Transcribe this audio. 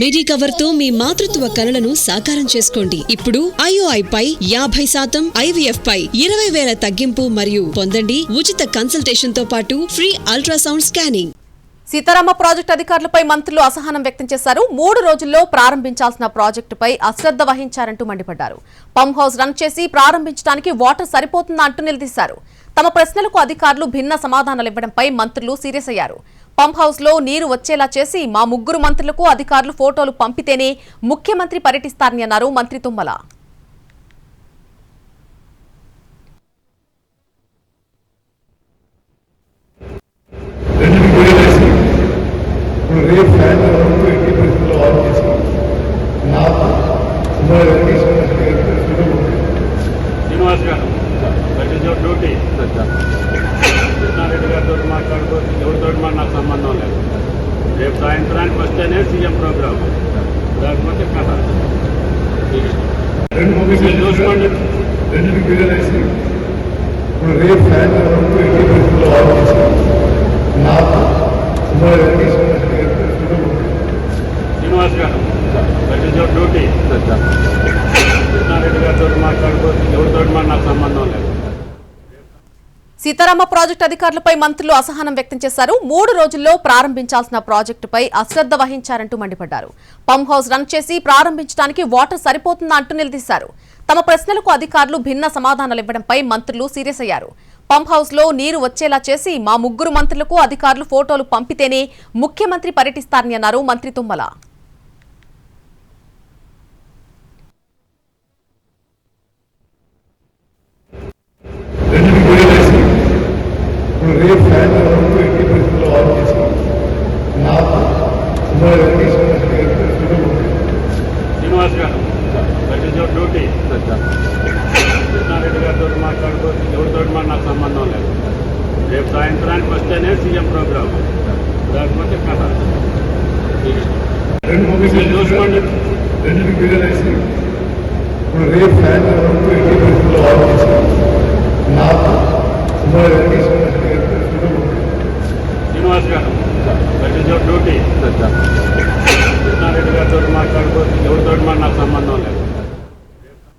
మిడి కవర్తో మీ మాతృత్వ కలలను సాకారం చేసుకోండి. ఇప్పుడు ఐఓఐ పై యాభై శాతం ఐవీఎఫ్ పై ఇరవై వేల తగ్గింపు మరియు పొందండి ఉచిత కన్సల్టేషన్తో పాటు free ultrasound scanning. Sitarama project అధికారులపై మంత్రులు అసహనం వ్యక్తం చేశారు. మూడు రోజుల్లో ప్రారంభించాల్సిన ప్రాజెక్టుపై అశ్రద్ధ వహించారంటూ మండిపడ్డారు. పంప్ హౌస్ రన్ చేసి ప్రారంభించడానికి వాటర్ సరిపోతుందా అంటూ నిలదీశారు. తమ ప్రశ్నలకు అధికారులు భిన్న సమాధానాలు ఇవ్వడంపై మంత్రులు సీరియస్ అయ్యారు. పంప్ హౌస్లో నీరు వచ్చేలా చేసి మా ముగ్గురు మంత్రులకు అధికారులు ఫోటోలు పంపితేనే ముఖ్యమంత్రి పర్యటిస్తారని అన్నారు మంత్రి తుమ్మల. రెండింటికి సాయంత్రానికి వస్తేనే సీఎం ప్రోగ్రామ్ లేకపోతే కథ రెండు మీరు చూసుకోండి రెండింటికి వదిలేసి ఇప్పుడు రేపు సాయంత్రం వరకు ఎట్టి పరిస్థితుల్లో ఆన్ చేసి నాకు సుమారు వెంకటేశ్వర గారికి సులువు శ్రీనివాస్ గారు that is your duty Krishna Reddy గారితో మాట్లాడుకోవచ్చు ఎవరితో మాకు నాకు సంబంధం లేదు సీతారామ ప్రాజెక్టు అధికారులపై మంత్రులు అసహనం వ్యక్తం చేశారు. మూడు రోజుల్లో ప్రారంభించాల్సిన ప్రాజెక్టుపై అశ్రద్ధ వహించారంటూ మండిపడ్డారు. పంప్ హౌస్ రన్ చేసి ప్రారంభించడానికి వాటర్ సరిపోతుందా అంటూ నిలదీశారు. తమ ప్రశ్నలకు అధికారులు భిన్న సమాధానాలు ఇవ్వడంపై మంత్రులు సీరియస్ అయ్యారు. పంప్ హౌస్లో నీరు వచ్చేలా చేసి మా ముగ్గురు మంత్రులకు అధికారులు ఫోటోలు పంపితేనే ముఖ్యమంత్రి పర్యటిస్తారని అన్నారు మంత్రి తుమ్మల. CM programme. లేకపోతే కథ. చూసుకోండి రేపు